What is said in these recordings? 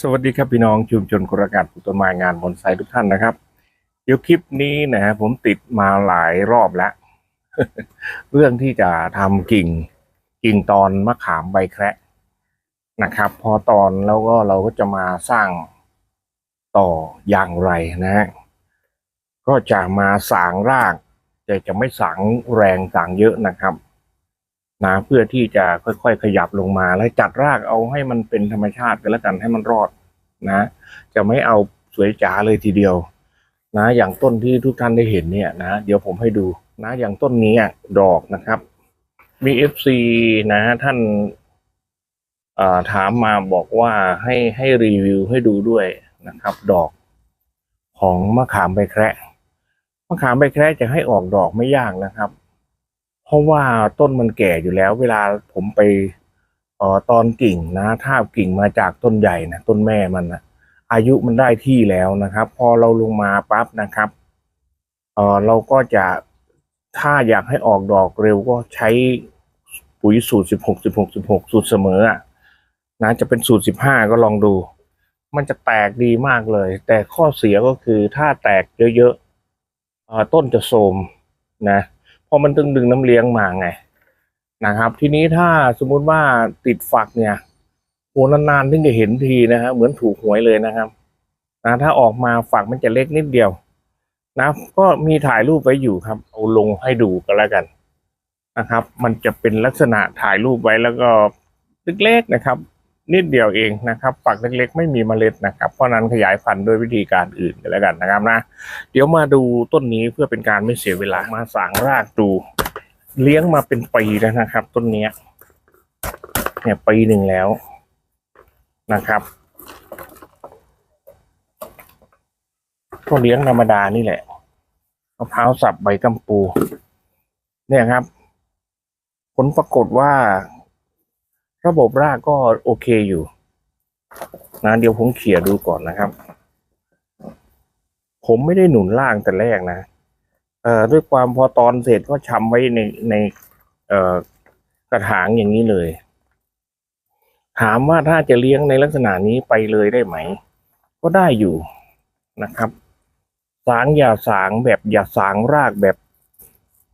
สวัสดีครับพี่น้องชุมชนกุรการปลูกต้นไม้งานบอนไซทุกท่านนะครับ เดี๋ยวคลิปนี้นะฮะผมติดมาหลายรอบแล้ว เรื่องที่จะทำกิ่งกิ่งตอนมะขามใบแคระนะครับ พอตอนแล้วก็เราก็จะมาสร้างต่ออย่างไรนะฮะก็จะมาสางรากแต่จะไม่สางแรงสางเยอะนะครับ นะเพื่อที่จะค่อยๆขยับลงมา แล้วจัดรากเอาให้มันเป็นธรรมชาติกันแล้วกันให้มันรอดนะ จะไม่เอาสวยจ๋าเลยทีเดียว นะ อย่างต้นที่ทุกท่านได้เห็นเนี่ยนะ เดี๋ยวผมให้ดูนะ อย่างต้นนี้ดอกนะครับมีเอฟซีนะท่านถามมาบอกว่าให้ให้รีวิวให้ดูด้วยนะครับ ดอกของมะขามใบแคระมะขามใบแคระจะให้ออกดอกไม่ยากนะครับ เพราะว่าต้นมันแก่อยู่แล้ว เวลาผมไปเอ่อตอนกิ่งนะถ้ากิ่งมาจากต้นใหญ่นะต้นแม่มันนะอายุมันได้ที่แล้วนะครับ พอเราลงมาปั๊บนะครับเอ่อเราก็จะถ้าอยากให้ออกดอกเร็วก็ใช้ปุ๋ยสูตรสิบหกสิบหกสิบหกสูตรเสมอนะจะเป็นสูตรสิบห้าก็ลองดู มันจะแตกดีมากเลย แต่ข้อเสียก็คือถ้าแตกเยอะๆต้นจะโทมนะ พอมันตึงดึงน้ำเลี้ยงมาไงนะครับ ทีนี้ถ้าสมมุติว่าติดฝักเนี่ยโหนานๆถึงจะเห็นทีนะฮะเหมือนถูกหวยเลยนะครับนะถ้าออกมาฝักมันจะเล็กนิดเดียวนะก็มีถ่ายรูปไว้อยู่ครับ เอาลงให้ดูกันแล้วกันนะครับ มันจะเป็นลักษณะถ่ายรูปไว้แล้วก็เล็กๆนะครับ นิดเดียวเองนะครับฝักเล็กๆ ไม่มีเมล็ดนะครับ เพราะนั้นขยายพันธุ์ด้วยวิธีการอื่นกันแล้วกันนะครับนะ เดี๋ยวมาดูต้นนี้เพื่อเป็นการไม่เสียเวลามาสางรากดู เลี้ยงมาเป็นปีแล้วนะครับ ต้นนี้เนี่ยปีหนึ่งแล้วนะครับก็เลี้ยงธรรมดานี่แหละมะพร้าวสับใบกัมปู เนี่ยครับ ผลปรากฏว่า ระบบรากก็โอเคอยู่นะเดี๋ยวผมเขี่ยดูก่อนนะครับ ผมไม่ได้หนุนล่างแต่แรกนะเอ่อด้วยความพอตอนเสร็จก็ชำไว้ในในเอ่อกระถางอย่างนี้เลย ถามว่าถ้าจะเลี้ยงในลักษณะนี้ไปเลยได้ไหม ก็ได้อยู่นะครับ สางอย่าสางแบบอย่าสางรากแบบ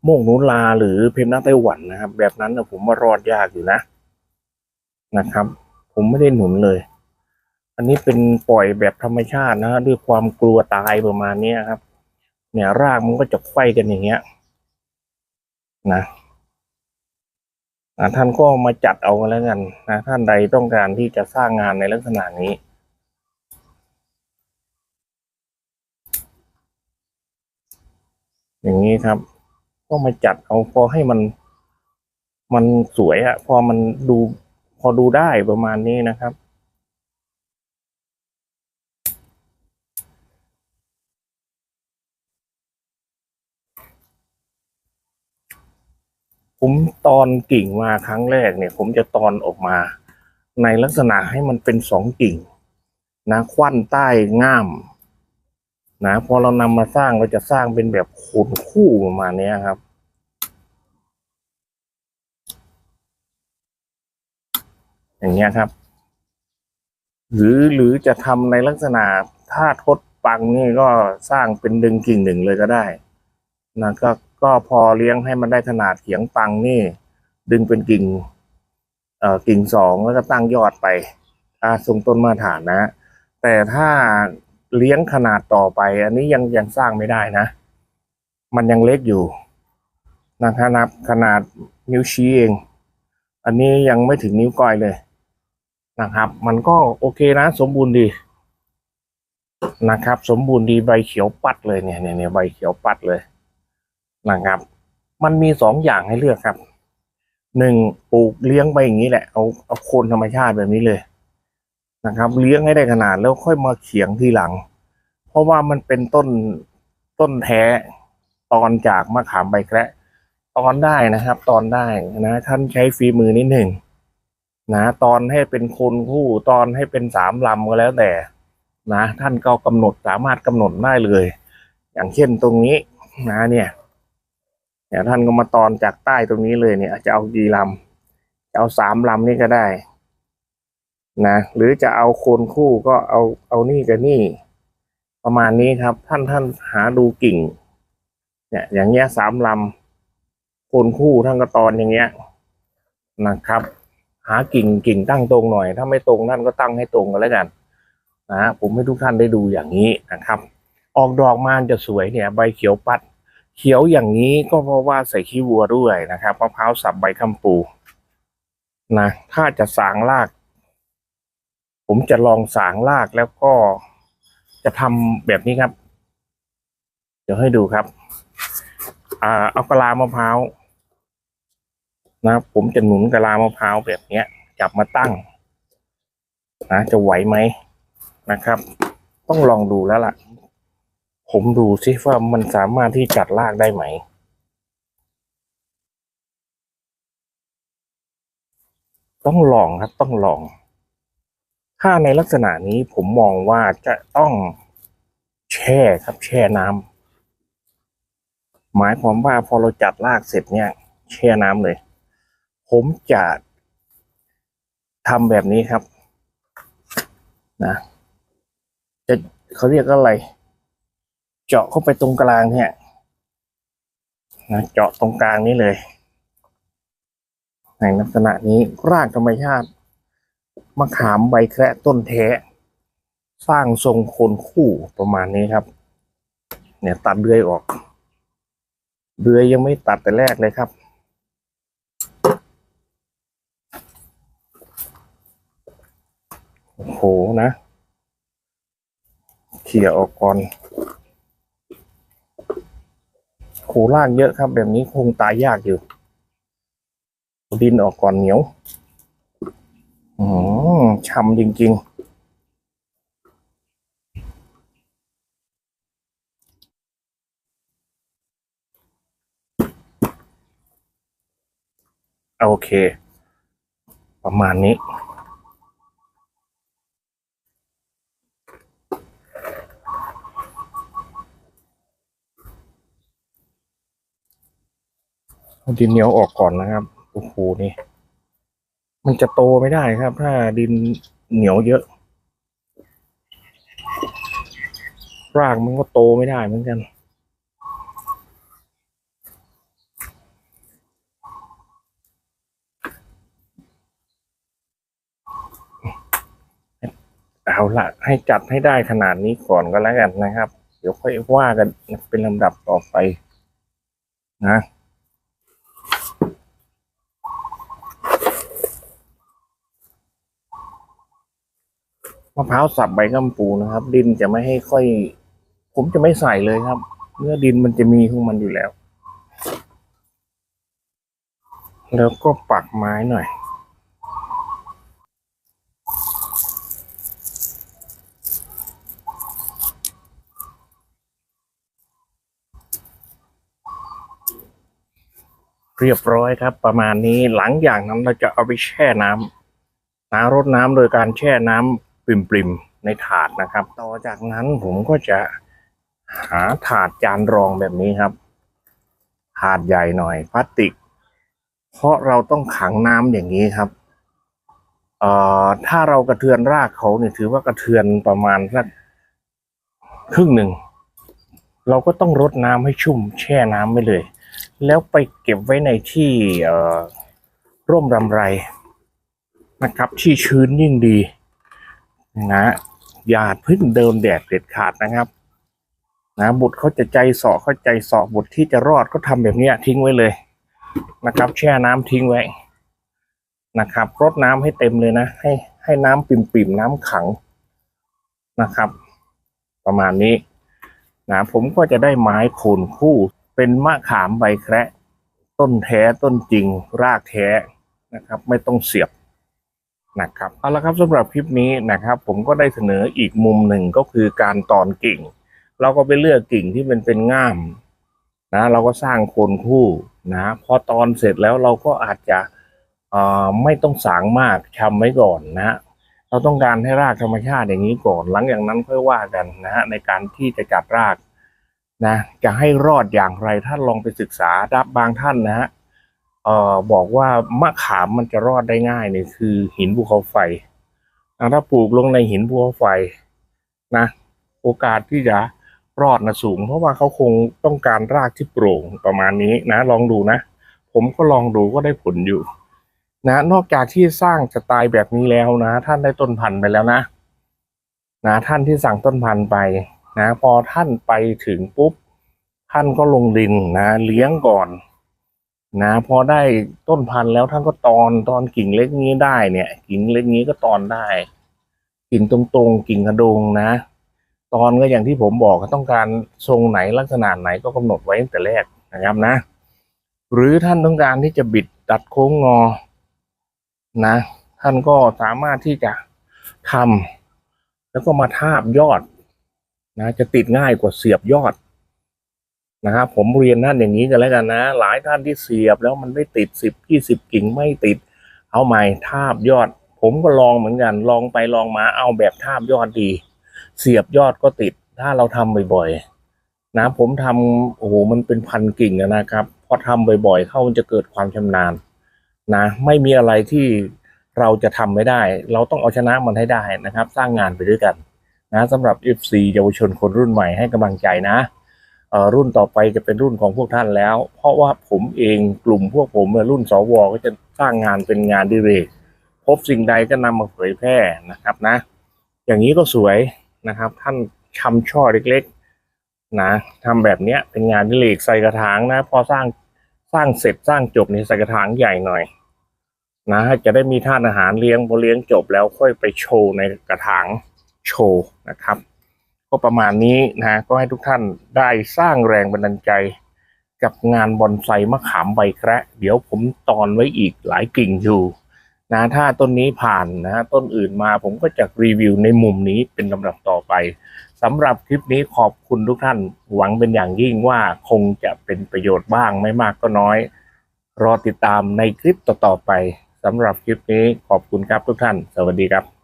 โมกหนุลาหรือเพมนาไต้หวันนะครับ แบบนั้นนะผมว่ารอดยากอยู่นะ นะครับ ผมไม่ได้หนุนเลย อันนี้เป็นปล่อยแบบธรรมชาตินะฮะด้วยความกลัวตายประมาณนี้ครับ เนี่ยรากมันก็จะไขว้กันอย่างเงี้ยนะท่านก็มาจัดเอากันแล้วกันนะท่านใดต้องการที่จะสร้างงานในลักษณะนี้อย่างนี้ครับ ก็มาจัดเอาพอให้มัน มันสวยอะพอมันดู พอดูได้ประมาณนี้นะครับผมตอนกิ่งมาครั้งแรกเนี่ย ผมจะตอนออกมา ในลักษณะให้มันเป็นสองกิ่ง นะควันใต้ง่ามนะพอเรานำมาสร้างเราจะสร้างเป็นแบบโคนคู่ประมาณนี้ครับ อย่างเงี้ยครับ หรือหรือจะทำในลักษณะถ้าทดปังนี่ก็สร้างเป็นดึงกิ่งหนึ่งเลยก็ได้นะก็ก็พอเลี้ยงให้มันได้ขนาดเขียงปังนี่ ดึงเป็นกิ่งเอ่อกิ่งสองแล้วก็ตั้งยอดไปอ่าทรงต้นมาตรฐานนะ แต่ถ้าเลี้ยงขนาดต่อไป อันนี้ยังยังสร้างไม่ได้นะ มันยังเล็กอยู่นะครับขนาดนิ้วชี้เอง อันนี้ยังไม่ถึงนิ้วก้อยเลย นะครับ มันก็โอเคนะ สมบูรณ์ดีนะครับ สมบูรณ์ดีใบเขียวปัดเลยเนี่ยเนี่ยเนี่ยใบเขียวปัดเลยนะครับ มันมีสองอย่างให้เลือกครับหนึ่งปลูกเลี้ยงไปอย่างนี้แหละเอาเอาโคนธรรมชาติแบบนี้เลยนะครับ เลี้ยงให้ได้ขนาดแล้วค่อยมาเขียงทีหลัง เพราะว่ามันเป็นต้นต้นแท้ตอนจากมะขามใบแคระตอนได้นะครับ ตอนได้นะท่านใช้ฝีมือนิดหนึ่ง นะตอนให้เป็นคนคู่ตอนให้เป็นสามลำก็แล้วแต่นะ ท่านก็กำหนดสามารถกำหนดได้เลย อย่างเช่นตรงนี้นะเนี่ยเนี่ยท่านก็มาตอนจากใต้ตรงนี้เลยเนี่ยจะเอากี่ลำจะเอาสามลำนี่ก็ได้นะหรือจะเอาคนคู่ก็เอาเอานี่กับนี่ ประมาณนี้ครับ ท่านท่านหาดูกิ่ง เนี่ย อย่างเงี้ยสามลำคนคู่ท่านก็ตอนอย่างเงี้ยนะครับ หากิ่งกิ่งตั้งตรงหน่อย ถ้าไม่ตรงท่านก็ตั้งให้ตรงกันแล้วกันนะฮะผมให้ทุกท่านได้ดูอย่างนี้นะครับ ออกดอกมาจะสวยเนี่ย ใบเขียวปัด เขียวอย่างนี้ก็เพราะว่าใส่ขี้วัวด้วยนะครับมะพร้าวสับใบคำปูนะถ้าจะสางราก ผมจะลองสางรากแล้วก็จะทำแบบนี้ครับ เดี๋ยวให้ดูครับ อ่าเอากระลามะพร้าว นะผมจะหนุนกะลามะพร้าวแบบเนี้ย จับมาตั้งนะจะไหวไหมนะครับ ต้องลองดูแล้วล่ะ ผมดูซิว่ามันสามารถที่จัดรากได้ไหมต้องลองครับต้องลอง ถ้าในลักษณะนี้ผมมองว่าจะต้องแช่ครับแช่น้ำหมายความว่าพอเราจัดรากเสร็จเนี่ย แช่น้ำเลย ผมจะทำแบบนี้ครับ นะ จะเขาเรียกอะไร เจาะเข้าไปตรงกลางเนี่ยนะเจาะตรงกลางนี้เลยในลักษณะนี้รากธรรมชาติมะขามใบแคระต้นแท้ สร้างทรงโคนคู่ประมาณนี้ครับ เนี่ยตัดเดือยออกเดือยยังไม่ตัดแต่แรกเลยครับ โหนะเขี่ยออกก่อนโขลากเยอะครับ แบบนี้คงตายยากอยู่ ดินออกก่อนเหนียวอืมช่ำจริง ๆโอเค ประมาณนี้ เอาดินเหนียวออกก่อนนะครับโอ้โหนี่ มันจะโตไม่ได้ครับ ถ้าดินเหนียวเยอะ รากมันก็โตไม่ได้เหมือนกันเอาละให้จัดให้ได้ขนาดนี้ก่อนก็แล้วกันนะครับ เดี๋ยวค่อยว่ากันเป็นลำดับต่อไปนะะพร้าวสับใบกัมปูนะครับ ดินจะไม่ให้ค่อย ผมจะไม่ใส่เลยครับ เนื้อดินมันจะมีของมันอยู่แล้ว แล้วก็ปักไม้หน่อยเรียบร้อยครับ ประมาณนี้หลังอย่างนั้นเราจะเอาไปแช่น้ำน้ารดน้ำโดยการแช่น้ำ ปริมๆในถาดนะครับ ต่อจากนั้นผมก็จะหาถาดจานรองแบบนี้ครับ ถาดใหญ่หน่อยพลาสติก เพราะเราต้องขังน้ำอย่างนี้ครับเอ่อถ้าเรากระเทือนรากเขาเนี่ยถือว่ากระเทือนประมาณสักครึ่งหนึ่ง เราก็ต้องรดน้ำให้ชุ่มแช่น้ำไปเลย แล้วไปเก็บไว้ในที่ร่มรำไรนะครับ ที่ชื้นยิ่งดี นะอย่าพึ่งเดิมแดดเด็ดขาดนะครับ นะบุตรเขาจะใจเสาะเขาใจเสาะบุตรที่จะรอดก็ทำแบบเนี้ยทิ้งไว้เลยนะครับ แช่น้ำทิ้งไว้นะครับรดน้ำให้เต็มเลยนะ ให้ให้น้ำปิ่มๆน้ำขังนะครับ ประมาณนี้นะผมก็จะได้ไม้โคนคู่เป็นมะขามใบแคระ ต้นแท้ต้นจริงรากแท้นะครับ ไม่ต้องเสียบ นะครับเอาละครับสำหรับคลิปนี้นะครับ ผมก็ได้เสนออีกมุมหนึ่งก็คือการตอนกิ่ง เราก็ไปเลือกกิ่งที่มันเป็นง่ามนะเราก็สร้างโคนคู่นะพอตอนเสร็จแล้วเราก็อาจจะไม่ต้องสางมากชำไว้ก่อนนะฮะเราต้องการให้รากธรรมชาติอย่างนี้ก่อน หลังจากนั้นค่อยว่ากันนะฮะในการที่จะจัดรากนะจะให้รอดอย่างไรท่านลองไปศึกษาดับบางท่านนะฮะ เอ่อบอกว่ามะขามมันจะรอดได้ง่ายเนี่ยคือหินภูเขาไฟถ้าปลูกลงในหินบัวไฟนะโอกาสที่จะรอดนะสูง เพราะว่าเขาคงต้องการรากที่โปร่งประมาณนี้นะ ลองดูนะ ผมก็ลองดูก็ได้ผลอยู่ นะ นอกจากที่สร้างสไตล์แบบนี้แล้วนะ ท่านได้ต้นพันธุ์ไปแล้วนะนะท่านที่สั่งต้นพันธุ์ไปนะ พอท่านไปถึงปุ๊บ ท่านก็ลงดินนะ เลี้ยงก่อน นะพอได้ต้นพันธุ์แล้วท่านก็ตอนตอนกิ่งเล็กนี้ได้เนี่ย กิ่งเล็กนี้ก็ตอนได้ กิ่งตรงๆ กิ่งกระโดงนะ ตอนก็อย่างที่ผมบอกต้องการทรงไหนลักษณะไหนก็กำหนดไว้ตั้งแต่แรกนะครับนะ หรือท่านต้องการที่จะบิดตัดโค้งงอนะ ท่านก็สามารถที่จะทำแล้วก็มาทาบยอดนะจะติดง่ายกว่าเสียบยอด นะครับผมเรียนท่านอย่างนี้กันแล้วกันนะ หลายท่านที่เสียบแล้วมันไม่ติดสิบยี่สิบกิ่งไม่ติด เอาใหม่ทาบยอด ผมก็ลองเหมือนกัน ลองไปลองมาเอาแบบทาบยอดดี เสียบยอดก็ติด ถ้าเราทำบ่อยๆนะผมทำโอ้โหมันเป็นพันกิ่งนะครับพอทำบ่อยๆ เข้ามันจะเกิดความชำนาญนะ ไม่มีอะไรที่เราจะทำไม่ได้ เราต้องเอาชนะมันให้ได้นะครับ สร้างงานไปด้วยกัน นะสำหรับ FC เยาวชนคนรุ่นใหม่ให้กำลังใจนะ รุ่นต่อไปจะเป็นรุ่นของพวกท่านแล้ว เพราะว่าผมเองกลุ่มพวกผมเนี่ยรุ่นสวก็จะสร้างงานเป็นงานดิเรก พบสิ่งใดก็นำมาเผยแพร่นะครับนะ อย่างนี้ก็สวยนะครับ ท่านชำช่อเล็กๆนะทำแบบเนี้ยเป็นงานดิเรกใส่กระถางนะ พอสร้างสร้างเสร็จสร้างจบนี่ใส่กระถางใหญ่หน่อยนะจะได้มีท่านอาหารเลี้ยงพอเลี้ยงจบแล้วค่อยไปโชว์ในกระถางโชว์นะครับ ก็ประมาณนี้นะก็ให้ทุกท่านได้สร้างแรงบันดาลใจกับงานบอนไซมะขามใบแคระเดี๋ยวผมตอนไว้อีกหลายกิ่งอยู่นะถ้าต้นนี้ผ่านนะต้นอื่นมาผมก็จะรีวิวในมุมนี้เป็นลำดับต่อไปสำหรับคลิปนี้ขอบคุณทุกท่าน หวังเป็นอย่างยิ่งว่าคงจะเป็นประโยชน์บ้างไม่มากก็น้อย รอติดตามในคลิปต่อๆไปสำหรับคลิปนี้ขอบคุณครับทุกท่าน สวัสดีครับ